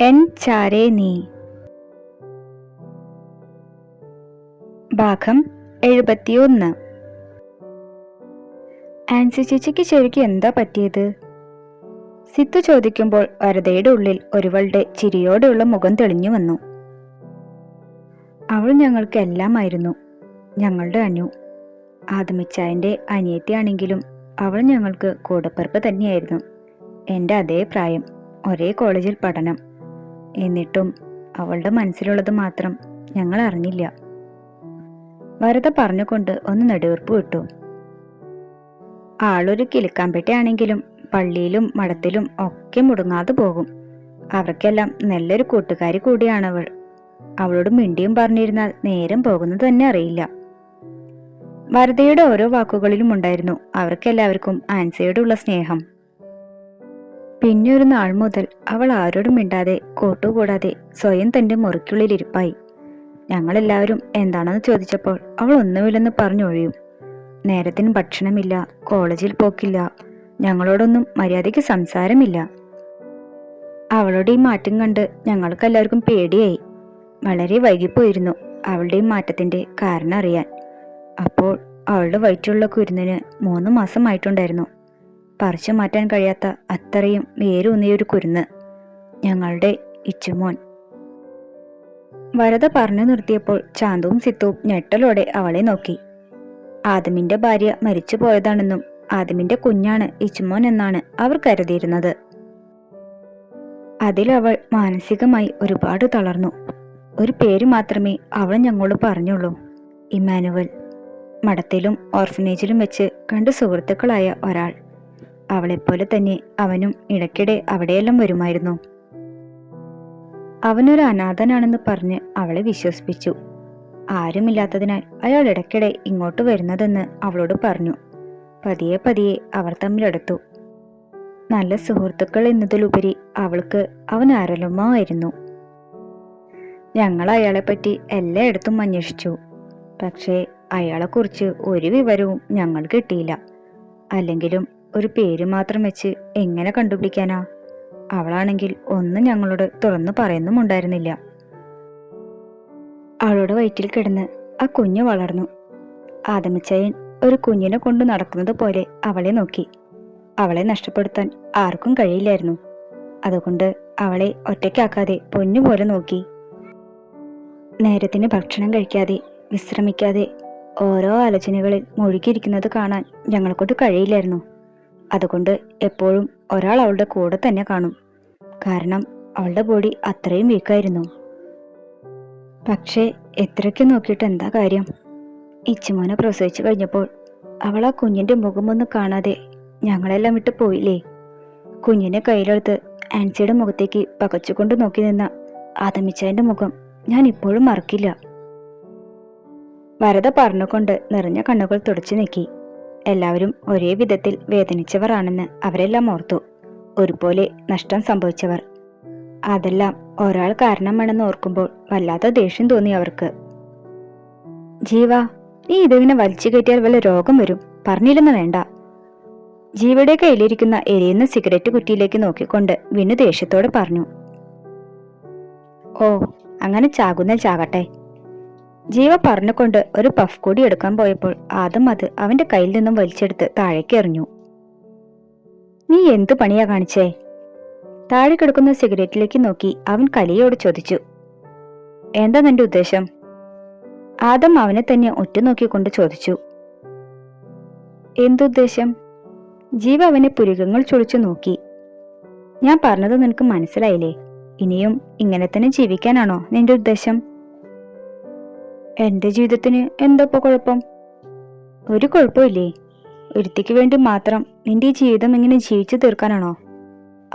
N ചാരേ നീ. ഭാഗം എഴുപത്തിയൊന്ന്. ആൻസി ചേച്ചിക്ക് ശരിക്കും എന്താ പറ്റിയത്? സിത്തു ചോദിക്കുമ്പോൾ വരതയുടെ ഉള്ളിൽ ഒരുവളുടെ ചിരിയോടെയുള്ള മുഖം തെളിഞ്ഞു വന്നു. അവൾ ഞങ്ങൾക്ക് എല്ലാമായിരുന്നു ഞങ്ങളുടെ അനു. ആദമിച്ചായന്റെ അനിയത്തിയാണെങ്കിലും അവൾ ഞങ്ങൾക്ക് കൂടപ്പിറപ്പ് തന്നെയായിരുന്നു. എന്റെ അതേ പ്രായം. ഒരേ കോളേജിൽ പഠനം. എന്നിട്ടും അവളുടെ മനസ്സിലുള്ളത് മാത്രം ഞങ്ങൾ അറിഞ്ഞില്ല. വരത പറഞ്ഞുകൊണ്ട് ഒന്ന് നെടുവീർപ്പ് വിട്ടു. ആളൊരു കിലുക്കാമ്പെട്ടയാണെങ്കിലും പള്ളിയിലും മഠത്തിലും ഒക്കെ മുടങ്ങാതെ പോകും. അവർക്കെല്ലാം നല്ലൊരു കൂട്ടുകാരി കൂടിയാണവൾ. അവളോട് മിണ്ടിയും പറഞ്ഞിരുന്നാൽ നേരം പോകുന്നത് തന്നെ അറിയില്ല. വരതയുടെ ഓരോ വാക്കുകളിലും ഉണ്ടായിരുന്നു അവർക്കെല്ലാവർക്കും ആൻസിയോടുള്ള സ്നേഹം. പിന്നെ ഒരു നാൾ മുതൽ അവൾ ആരോടും മിണ്ടാതെ കൂട്ടുകൂടാതെ സ്വയം തന്റെ മുറിക്കുള്ളിൽ ഇരിപ്പായി. ഞങ്ങളെല്ലാവരും എന്താണെന്ന് ചോദിച്ചപ്പോൾ അവൾ ഒന്നുമില്ലെന്ന് പറഞ്ഞൊഴിയും. നേരത്തിന് ഭക്ഷണമില്ല കോളേജിൽ പോക്കില്ല ഞങ്ങളോടൊന്നും മര്യാദയ്ക്ക് സംസാരമില്ല. അവളുടെ ഈ മാറ്റം കണ്ട് ഞങ്ങൾക്കെല്ലാവർക്കും പേടിയായി. വളരെ വൈകിപ്പോയിരുന്നു അവളുടെ ഈ മാറ്റത്തിന്റെ കാരണം അറിയാൻ. അപ്പോൾ അവളുടെ വയറ്റിലുള്ള കുരുന്നിന് മൂന്ന് മാസമായിട്ടുണ്ടായിരുന്നു. പറിച്ചു മാറ്റാൻ കഴിയാത്ത അത്രയും വേരൂന്നിയൊരു കുരുന്ന്. ഞങ്ങളുടെ ഇച്ചുമോൻ വരത പറഞ്ഞു നിർത്തിയപ്പോൾ ചാന്തവും സിത്തുവും ഞെട്ടലോടെ അവളെ നോക്കി. ആദമിന്റെ ഭാര്യ മരിച്ചു പോയതാണെന്നും ആദമിന്റെ കുഞ്ഞാണ് ഇച്ചുമോൻ എന്നാണ് അവർ കരുതിയിരുന്നത്. അതിലവൾ മാനസികമായി ഒരുപാട് തളർന്നു. ഒരു പേര് മാത്രമേ അവൾ ഞങ്ങളോട് പറഞ്ഞുള്ളൂ. ഇമാനുവൽ മഠത്തിലും ഓർഫനേജിലും വെച്ച് കണ്ട് സുഹൃത്തുക്കളായ ഒരാൾ. അവളെപ്പോലെ തന്നെ അവനും ഇടയ്ക്കിടെ അവിടെയെല്ലാം വരുമായിരുന്നു. അവനൊരു അനാഥനാണെന്ന് പറഞ്ഞ് അവളെ വിശ്വസിപ്പിച്ചു. ആരുമില്ലാത്തതിനാൽ അയാൾ ഇടയ്ക്കിടെ ഇങ്ങോട്ട് വരുന്നതെന്ന് അവളോട് പറഞ്ഞു. പതിയെ പതിയെ അവർ തമ്മിലെടുത്തു നല്ല സുഹൃത്തുക്കൾ എന്നതിലുപരി അവൾക്ക് അവൻ അരലുമായിരുന്നു ഞങ്ങൾ അയാളെപ്പറ്റി എല്ലായിടത്തും അന്വേഷിച്ചു. പക്ഷേ അയാളെക്കുറിച്ച് ഒരു വിവരവും ഞങ്ങൾ കിട്ടിയില്ല. അല്ലെങ്കിലും ഒരു പേര് മാത്രം വെച്ച് എങ്ങനെ കണ്ടുപിടിക്കാനാ? അവളാണെങ്കിൽ ഒന്നും ഞങ്ങളോട് തുറന്നു പറയുന്നുമുണ്ടായിരുന്നില്ല അവളുടെ വയറ്റിൽ കിടന്ന് ആ കുഞ്ഞു വളർന്നു. ആദമിച്ചയൻ ഒരു കുഞ്ഞിനെ കൊണ്ട് നടക്കുന്നത് പോലെ അവളെ നോക്കി. അവളെ നഷ്ടപ്പെടുത്താൻ ആർക്കും കഴിയില്ലായിരുന്നു. അതുകൊണ്ട് അവളെ ഒറ്റയ്ക്കാക്കാതെ പൊന്നുപോലെ നോക്കി. നേരത്തിന് ഭക്ഷണം കഴിക്കാതെ വിശ്രമിക്കാതെ ഓരോ ആലോചനകളിൽ മുഴുകിയിരിക്കുന്നത് കാണാൻ ഞങ്ങളെക്കൊണ്ട് കഴിയില്ലായിരുന്നു. അതുകൊണ്ട് എപ്പോഴും ഒരാൾ അവളുടെ കൂടെ തന്നെ കാണും. കാരണം അവളുടെ ബോഡി അത്രയും വീക്കായിരുന്നു പക്ഷേ എത്രയ്ക്ക് നോക്കിയിട്ട് എന്താ കാര്യം? ഇച്ചുമോനെ പ്രസവിച്ചു കഴിഞ്ഞപ്പോൾ അവൾ ആ കുഞ്ഞിന്റെ മുഖമൊന്നും കാണാതെ ഞങ്ങളെല്ലാം വിട്ട് പോയില്ലേ? കുഞ്ഞിനെ കയ്യിലെടുത്ത് ആൻസിയുടെ മുഖത്തേക്ക് പകച്ചുകൊണ്ട് നോക്കി നിന്ന ആദമിച്ചതിന്റെ മുഖം ഞാൻ ഇപ്പോഴും മറക്കില്ല. വരത പറഞ്ഞുകൊണ്ട് നിറഞ്ഞ കണ്ണുകൾ തുടച്ചു നീക്കി. എല്ലാവരും ഒരേ വിധത്തിൽ വേദനിച്ചവരാണെന്ന് അവരെല്ലാം ഓർത്തു. ഒരുപോലെ നഷ്ടം സംഭവിച്ചവർ. അതെല്ലാം ഒരാൾ കാരണമാണെന്ന് ഓർക്കുമ്പോൾ വല്ലാത്ത ദേഷ്യം തോന്നി അവർക്ക്. ജീവ നീ ഇതിങ്ങനെ വലിച്ചു കയറ്റിയാൽ വല്ല രോഗം വരും. പറഞ്ഞില്ലെന്ന് വേണ്ട. ജീവയുടെ കയ്യിലിരിക്കുന്ന എരിയുന്ന സിഗരറ്റ് കുറ്റിയിലേക്ക് നോക്കിക്കൊണ്ട് വിനു ദേഷ്യത്തോടെ പറഞ്ഞു. ഓ അങ്ങനെ ചാകുന്ന ചാകട്ടെ. ജീവ പറഞ്ഞുകൊണ്ട് ഒരു പഫ് കൂടി എടുക്കാൻ പോയപ്പോൾ ആദം അത് അവന്റെ കയ്യിൽ നിന്നും വലിച്ചെടുത്ത് താഴേക്ക് എറിഞ്ഞു. നീ എന്തു പണിയാ കാണിച്ചേ? താഴെ കിടക്കുന്ന സിഗരറ്റിലേക്ക് നോക്കി അവൻ കലിയോട് ചോദിച്ചു. എന്താ നിന്റെ ഉദ്ദേശം? ആദം അവനെ തന്നെ ഒറ്റുനോക്കിക്കൊണ്ട് ചോദിച്ചു. എന്തുദ്ദേശം ജീവ അവനെ പുരുകങ്ങൾ ചൊളിച്ചു നോക്കി. ഞാൻ പറഞ്ഞത് നിനക്ക് മനസ്സിലായില്ലേ? ഇനിയും ഇങ്ങനെ തന്നെ ജീവിക്കാനാണോ നിന്റെ ഉദ്ദേശം? എന്റെ ജീവിതത്തിന് എന്തപ്പോ കുഴപ്പം? ഒരു കുഴപ്പമില്ലേ. ഒരുത്തിക്ക് വേണ്ടി മാത്രം നിന്റെ ജീവിതം ഇങ്ങനെ ജീവിച്ചു തീർക്കാനാണോ?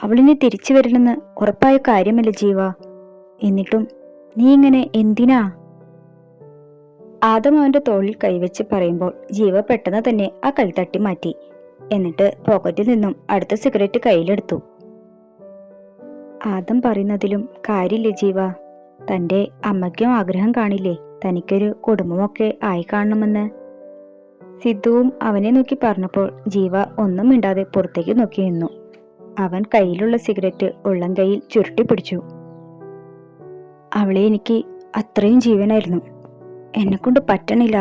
അവളിനെ തിരിച്ചു വരില്ലെന്ന് ഉറപ്പായ കാര്യമല്ല ജീവ. എന്നിട്ടും നീ ഇങ്ങനെ എന്തിനാ? ആദം അവന്റെ തോളിൽ കൈവച്ച് പറയുമ്പോൾ ജീവ പെട്ടെന്ന് തന്നെ ആ കൈ തട്ടി മാറ്റി. എന്നിട്ട് പോക്കറ്റിൽ നിന്നും അടുത്ത സിഗരറ്റ് കയ്യിലെടുത്തു. ആദം പറയുന്നതിലും കാര്യമില്ല ജീവ? തന്റെ അമ്മയ്ക്കും ആഗ്രഹം കാണില്ലേ? തനിക്കൊരു കുടുംബമൊക്കെ ആയി കാണണമെന്ന്. സിദ്ധുവും അവനെ നോക്കി പറഞ്ഞപ്പോൾ ജീവ ഒന്നും മിണ്ടാതെ പുറത്തേക്ക് നോക്കി നിന്നു. അവൻ കയ്യിലുള്ള സിഗരറ്റ് ഉള്ളം കൈയിൽ ചുരുട്ടി പിടിച്ചു. അവളെ എനിക്ക് അത്രയും ജീവനായിരുന്നു. എന്നെക്കൊണ്ട് പറ്റണില്ല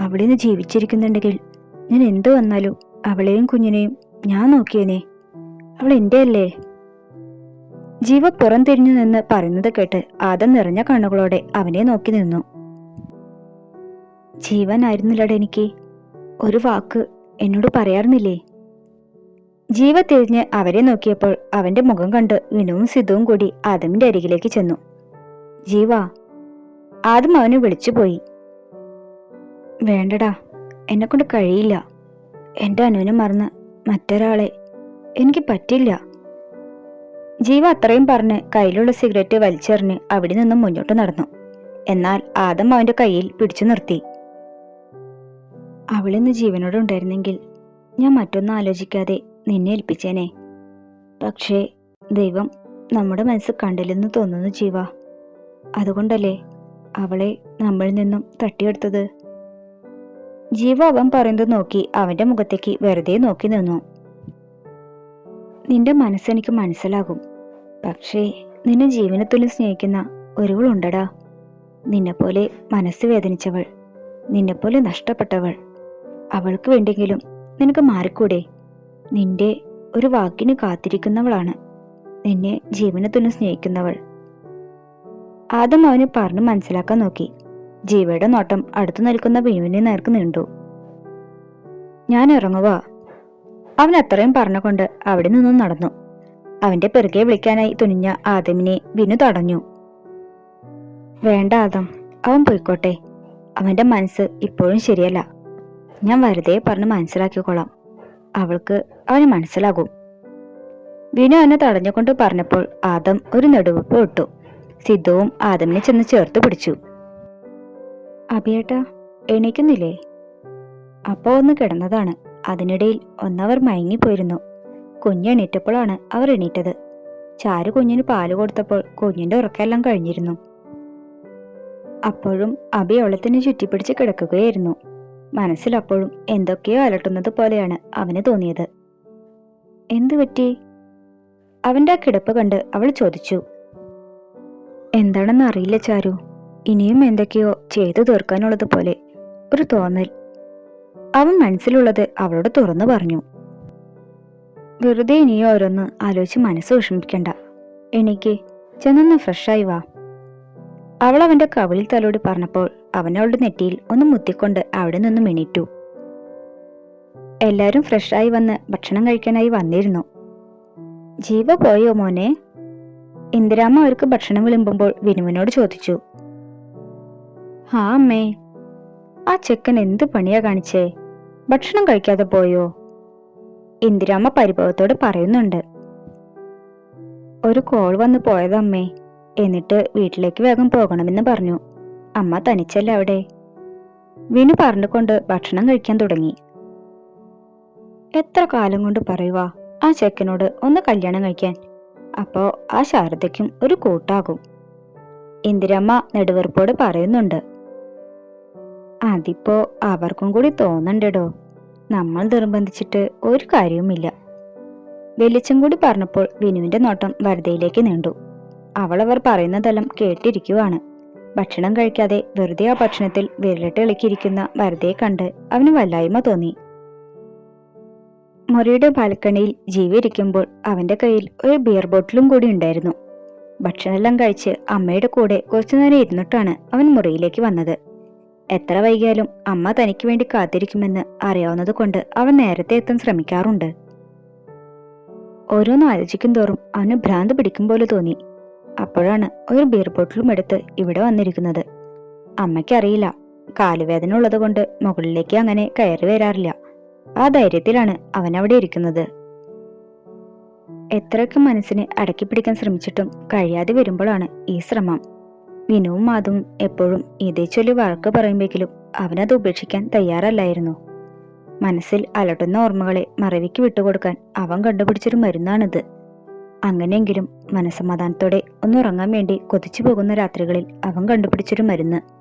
അവളെ നിന്ന് ജീവിച്ചിരിക്കുന്നുണ്ടെങ്കിൽ ഞാൻ എന്തു വന്നാലും അവളെയും കുഞ്ഞിനെയും ഞാൻ നോക്കിയേനെ. അവൾ എന്റെ അല്ലേ ജീവ പുറം തിരിഞ്ഞു നിന്ന് പറയുന്നത് കേട്ട് ആദം നിറഞ്ഞ കണ്ണുകളോടെ അവനെ നോക്കി നിന്നു. ജീവനായിരുന്നില്ലട എനിക്ക്. ഒരു വാക്ക് എന്നോട് പറയാറുന്നില്ലേ? ജീവ തിരിഞ്ഞ് അവരെ നോക്കിയപ്പോൾ അവന്റെ മുഖം കണ്ട് വിനുവും സിദ്ധുവും കൂടി ആദമിന്റെ അരികിലേക്ക് ചെന്നു. ജീവ ആദം അവനെ വിളിച്ചുപോയി വേണ്ടടാ എന്നെക്കൊണ്ട് കഴിയില്ല. എന്റെ അനുവിനെ മറന്ന് മറ്റൊരാളെ എനിക്ക് പറ്റില്ല. ജീവ അത്രയും പറഞ്ഞ് കയ്യിലുള്ള സിഗരറ്റ് വലിച്ചെറിഞ്ഞ് അവിടെ നിന്നും മുന്നോട്ട് നടന്നു. എന്നാൽ ആദം അവന്റെ കയ്യിൽ പിടിച്ചു നിർത്തി. അവളിന്ന് ജീവനോട് ഉണ്ടായിരുന്നെങ്കിൽ ഞാൻ മറ്റൊന്നും ആലോചിക്കാതെ നിന്നെ ഏൽപ്പിച്ചേനെ. പക്ഷേ ദൈവം നമ്മുടെ മനസ്സ് കണ്ടില്ലെന്ന് തോന്നുന്നു ജീവ. അതുകൊണ്ടല്ലേ അവളെ നമ്മളിൽ നിന്നും തട്ടിയെടുത്തത്? ജീവ അവൻ പറയുന്നത് നോക്കി അവന്റെ മുഖത്തേക്ക് വെറുതെ നോക്കി നിന്നു. നിന്റെ മനസ്സെനിക്ക് മനസ്സിലാകും. പക്ഷേ നിന്നെ ജീവനത്തുല്യം സ്നേഹിക്കുന്ന ഒരുവളുണ്ടടാ. നിന്നെപ്പോലെ മനസ്സ് വേദനിച്ചവൾ നിന്നെപ്പോലെ നഷ്ടപ്പെട്ടവൾ. അവൾക്ക് വേണ്ടെങ്കിലും നിനക്ക് മാറിക്കൂടെ? നിന്റെ ഒരു വാക്കിന് കാത്തിരിക്കുന്നവളാണ് നിന്നെ ജീവനത്തുല്യം സ്നേഹിക്കുന്നവൾ. ആദ്യം അവന് പറഞ്ഞു മനസ്സിലാക്കാൻ നോക്കി. ജീവയുടെ നോട്ടം അടുത്തു നിൽക്കുന്ന വിനുവിനെ നേർക്ക് നീണ്ടു. ഞാൻ ഇറങ്ങുക അവൻ അത്രയും പറഞ്ഞുകൊണ്ട് അവിടെ നിന്നും നടന്നു. അവന്റെ പെറുകെ വിളിക്കാനായി തുനിഞ്ഞ ആദമിനെ വിനു തടഞ്ഞു. വേണ്ട ആദം അവൻ പോയിക്കോട്ടെ. അവന്റെ മനസ്സ് ഇപ്പോഴും ശരിയല്ല. ഞാൻ വെറുതെ പറഞ്ഞ് മനസ്സിലാക്കിക്കൊള്ളാം അവൾക്ക് അവന് മനസ്സിലാകും. വിനു അവനെ തടഞ്ഞുകൊണ്ട് പറഞ്ഞപ്പോൾ ആദം ഒരു നെടുവെപ്പ് വിട്ടു സിദ്ധുവും ആദമിനെ ചെന്ന് ചേർത്ത് പിടിച്ചു. അഭിയേട്ട എണീക്കുന്നില്ലേ? അപ്പോ ഒന്ന് കിടന്നതാണ്. അതിനിടയിൽ ഒന്നവർ മയങ്ങിപ്പോയിരുന്നു. കുഞ്ഞെണീറ്റപ്പോഴാണ് അവർ എണീറ്റത്. ചാരു കുഞ്ഞിന് പാൽ കൊടുത്തപ്പോൾ കുഞ്ഞിന്റെ ഉറക്കെല്ലാം കഴിഞ്ഞിരുന്നു. അപ്പോഴും അബി ചുറ്റിപ്പിടിച്ച് കിടക്കുകയായിരുന്നു. മനസ്സിലപ്പോഴും എന്തൊക്കെയോ അലട്ടുന്നത് പോലെയാണ് അവന് തോന്നിയത്. എന്തു പറ്റി? അവന്റെ ആ കിടപ്പ് കണ്ട് അവൾ ചോദിച്ചു. എന്താണെന്ന് അറിയില്ല ചാരു. ഇനിയും എന്തൊക്കെയോ ചെയ്തു തീർക്കാനുള്ളത് പോലെ ഒരു തോന്നൽ അവൻ മനസ്സിലുള്ളത് അവളോട് തുറന്നു പറഞ്ഞു. വെറുതെ ഇനിയോ ഓരോന്ന് ആലോചിച്ച് മനസ്സ് വിഷമിക്കണ്ട. എനിക്ക് ചെന്നൊന്ന് ഫ്രഷായി വാ. അവൾ അവന്റെ കവിളിൽ തലോടി പറഞ്ഞപ്പോൾ അവൻ അവളുടെ നെറ്റിയിൽ ഒന്ന് മുത്തിക്കൊണ്ട് അവിടെ നിന്നും എണീറ്റു. എല്ലാവരും ഫ്രഷായി വന്ന് ഭക്ഷണം കഴിക്കാനായി വന്നിരുന്നു. ജീവ പോയോ മോനെ? ഇന്ദിരാമ്മ അവർക്ക് ഭക്ഷണം വിളമ്പുമ്പോൾ വിനുവിനോട് ചോദിച്ചു. ഹാ അമ്മേ. ആ ചെക്കൻ എന്ത് പണിയാ കാണിച്ചേ? ഭക്ഷണം കഴിക്കാതെ പോയോ? ഇന്ദിരാമ്മ പരിഭവത്തോട് പറയുന്നുണ്ട്. ഒരു കോൾ വന്ന് പോയതമ്മേ എന്നിട്ട് വീട്ടിലേക്ക് വേഗം പോകണമെന്ന് പറഞ്ഞു. അമ്മ തനിച്ചല്ല അവിടെ? വിനു പറഞ്ഞുകൊണ്ട് ഭക്ഷണം കഴിക്കാൻ തുടങ്ങി. എത്ര കാലം കൊണ്ട് പറയുക ആ ചെക്കനോട് ഒന്ന് കല്യാണം കഴിക്കാൻ? അപ്പോ ആ ശാരദയ്ക്കും ഒരു കൂട്ടാകും. ഇന്ദിരമ്മ നെടുവെറുപ്പോട് പറയുന്നുണ്ട്. അതിപ്പോ അവർക്കും കൂടി തോന്നണ്ടടോ. നമ്മൾ നിർബന്ധിച്ചിട്ട് ഒരു കാര്യവുമില്ല. വെളിച്ചം കൂടി പറഞ്ഞപ്പോൾ വിനുവിന്റെ നോട്ടം വരതയിലേക്ക് നീണ്ടു. അവളവർ പറയുന്നതെല്ലാം കേട്ടിരിക്കുവാണ്. ഭക്ഷണം കഴിക്കാതെ വെറുതെ ആ ഭക്ഷണത്തിൽ വിരലിട്ട് ഇളക്കിയിരിക്കുന്ന വരതയെ കണ്ട് അവന് വല്ലായ്മ തോന്നി. മുറിയുടെ ബാൽക്കണിയിൽ ജീവിയിരിക്കുമ്പോൾ അവന്റെ കയ്യിൽ ഒരു ബിയർ ബോട്ടിലും കൂടി ഉണ്ടായിരുന്നു. ഭക്ഷണമെല്ലാം കഴിച്ച് അമ്മയുടെ കൂടെ കുറച്ചുനേരം ഇരുന്നിട്ടാണ് അവൻ മുറിയിലേക്ക് വന്നത്. എത്ര വൈകിയാലും അമ്മ തനിക്ക് വേണ്ടി കാത്തിരിക്കുമെന്ന് അറിയാവുന്നത് കൊണ്ട് അവൻ നേരത്തെ എത്താൻ ശ്രമിക്കാറുണ്ട്. ഓരോന്ന് ആലോചിക്കും തോറും അവന് ഭ്രാന്ത് പിടിക്കും പോലെ തോന്നി. അപ്പോഴാണ് ഒരു ബീർ ബോട്ടിലും എടുത്ത് ഇവിടെ വന്നിരിക്കുന്നത്. അമ്മയ്ക്കറിയില്ല. കാലുവേദന ഉള്ളത് കൊണ്ട് മുകളിലേക്ക് അങ്ങനെ കയറി വരാറില്ല. ആ ധൈര്യത്തിലാണ് അവൻ അവിടെ ഇരിക്കുന്നത്. എത്രയൊക്കെ മനസ്സിനെ അടക്കി പിടിക്കാൻ ശ്രമിച്ചിട്ടും കഴിയാതെ വരുമ്പോഴാണ് ഈ ശ്രമം. വിനുവും മാധവും എപ്പോഴും ഇതേ ചൊല്ലി വഴക്ക് പറയുമെങ്കിലും അവനത് ഉപേക്ഷിക്കാൻ തയ്യാറല്ലായിരുന്നു. മനസ്സിൽ അലട്ടുന്ന ഓർമ്മകളെ മറവിക്ക് വിട്ടുകൊടുക്കാൻ അവൻ കണ്ടുപിടിച്ചൊരു മരുന്നാണിത്. അങ്ങനെയെങ്കിലും മനസ്സമാധാനത്തോടെ ഒന്നുറങ്ങാൻ വേണ്ടി കൊതിച്ചു പോകുന്ന രാത്രികളിൽ അവൻ കണ്ടുപിടിച്ചൊരു മരുന്ന്.